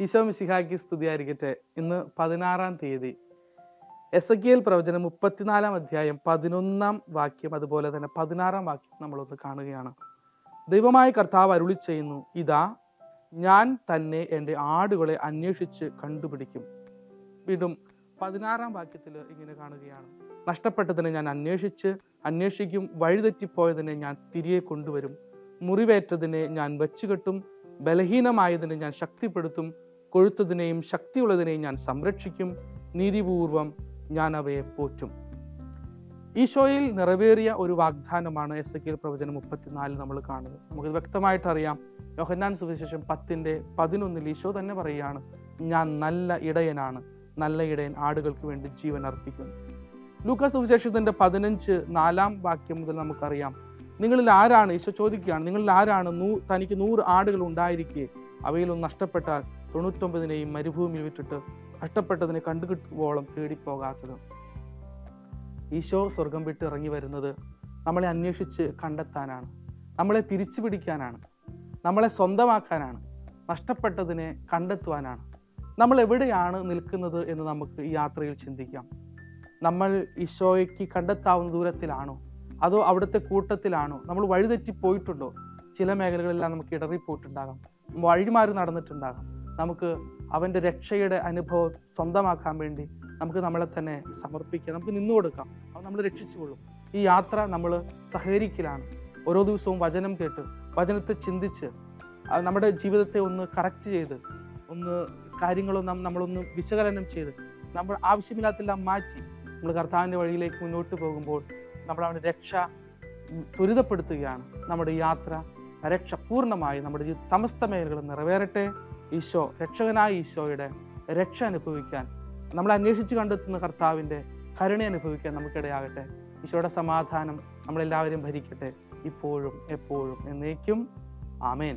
ഈശോ മിശിഹാക്കി സ്തുതിയായിരിക്കട്ടെ. ഇന്ന് പതിനാറാം തീയതി. എസ് എ പ്രവചനം മുപ്പത്തിനാലാം അധ്യായം പതിനൊന്നാം വാക്യം അതുപോലെ തന്നെ പതിനാറാം വാക്യം നമ്മളൊന്ന് കാണുകയാണ്. ദൈവമായ കർത്താവ് അരുളി ചെയ്യുന്നു ഇതാ ഞാൻ തന്നെ എന്റെ ആടുകളെ അന്വേഷിച്ച് കണ്ടുപിടിക്കും. വീണ്ടും പതിനാറാം വാക്യത്തിൽ ഇങ്ങനെ കാണുകയാണ്. നഷ്ടപ്പെട്ടതിനെ ഞാൻ അന്വേഷിച്ച് അന്വേഷിക്കും വഴിതെറ്റിപ്പോയതിനെ ഞാൻ തിരികെ കൊണ്ടുവരും. മുറിവേറ്റതിനെ ഞാൻ വെച്ചുകെട്ടും ബലഹീനമായതിനെ ഞാൻ ശക്തിപ്പെടുത്തും. കൊഴുത്തതിനെയും ശക്തിയുള്ളതിനെയും ഞാൻ സംരക്ഷിക്കും. നീതിപൂർവം ഞാൻ അവയെ പോറ്റും. ഈശോയിൽ നിറവേറിയ ഒരു വാഗ്ദാനമാണ് എസ് എ പ്രവചനം മുപ്പത്തിനാലിൽ നമ്മൾ കാണുന്നത്. നമുക്ക് വ്യക്തമായിട്ട് അറിയാം യോഹന്നാൻ സുവിശേഷം പത്തിന്റെ പതിനൊന്നിൽ ഈശോ തന്നെ പറയുകയാണ് ഞാൻ നല്ല ഇടയനാണ്. നല്ല ഇടയൻ ആടുകൾക്ക് വേണ്ടി ജീവൻ അർപ്പിക്കുന്നു. ലൂക്ക സുവിശേഷത്തിന്റെ പതിനഞ്ച് നാലാം വാക്യം മുതൽ നമുക്കറിയാം നിങ്ങളിൽ ആരാണ് ഈശോ ചോദിക്കുകയാണ് നിങ്ങളിൽ ആരാണ് നൂ തനിക്ക് നൂറ് ആടുകൾ ഉണ്ടായിരിക്കെ? അവയിലൊന്ന് നഷ്ടപ്പെട്ടാൽ തൊണ്ണൂറ്റൊമ്പതിനെയും മരുഭൂമിയിൽ വിട്ടിട്ട് നഷ്ടപ്പെട്ടതിനെ കണ്ടുകിട്ടുവോളം തേടിപ്പോകാത്തത്. ഈശോ സ്വർഗം വിട്ട് ഇറങ്ങി വരുന്നത് നമ്മളെ അന്വേഷിച്ച് കണ്ടെത്താനാണ്. നമ്മളെ തിരിച്ചു പിടിക്കാനാണ്. നമ്മളെ സ്വന്തമാക്കാനാണ്. നഷ്ടപ്പെട്ടതിനെ കണ്ടെത്തുവാനാണ്. നമ്മൾ എവിടെയാണ് നിൽക്കുന്നത് എന്ന് നമുക്ക് ഈ യാത്രയിൽ ചിന്തിക്കാം. നമ്മൾ ഈശോയ്ക്ക് കണ്ടെത്താവുന്ന ദൂരത്തിലാണോ? അതോ അവിടുത്തെ കൂട്ടത്തിലാണോ? നമ്മൾ വഴിതെറ്റി പോയിട്ടുണ്ടോ? ചില മേഖലകളെല്ലാം നമുക്ക് ഇടറിപ്പോയിട്ടുണ്ടാകാം. വഴിമാറി നടന്നിട്ടുണ്ടാകാം. നമുക്ക് അവന്റെ രക്ഷയുടെ അനുഭവം സ്വന്തമാക്കാൻ വേണ്ടി നമുക്ക് നമ്മളെ തന്നെ സമർപ്പിക്കാം. നമുക്ക് നിന്നു കൊടുക്കാം. അവൻ നമ്മൾ രക്ഷിച്ചുകൊള്ളും. ഈ യാത്ര നമ്മൾ സഹകരിക്കലാണ്. ഓരോ ദിവസവും വചനം കേട്ട് വചനത്തെ ചിന്തിച്ച് നമ്മുടെ ജീവിതത്തെ ഒന്ന് കറക്റ്റ് ചെയ്ത് ഒന്ന് കാര്യങ്ങളൊന്നും നമ്മളൊന്ന് വിശകലനം ചെയ്ത് നമ്മൾ ആവശ്യമില്ലാത്തെല്ലാം മാറ്റി നമ്മൾ കർത്താവിന്റെ വഴിയിലേക്ക് മുന്നോട്ട് പോകുമ്പോൾ നമ്മൾ അവന്റെ രക്ഷ ത്വരിതപ്പെടുത്തുകയാണ് നമ്മുടെ യാത്ര രക്ഷ പൂർണമായി നമ്മുടെ ജീവിത സമസ്ത മേഖലകളും നിറവേറട്ടെ. ഈശോ രക്ഷകനായ ഈശോയുടെ രക്ഷ അനുഭവിക്കാൻ നമ്മൾ അന്വേഷിച്ച് കണ്ടെത്തുന്ന കർത്താവിന്റെ കരുണ അനുഭവിക്കാൻ നമുക്കിടയാകട്ടെ. ഈശോയുടെ സമാധാനം നമ്മളെല്ലാവരും ഭരിക്കട്ടെ. ഇപ്പോഴും എപ്പോഴും എന്നേക്കും. ആമേൻ.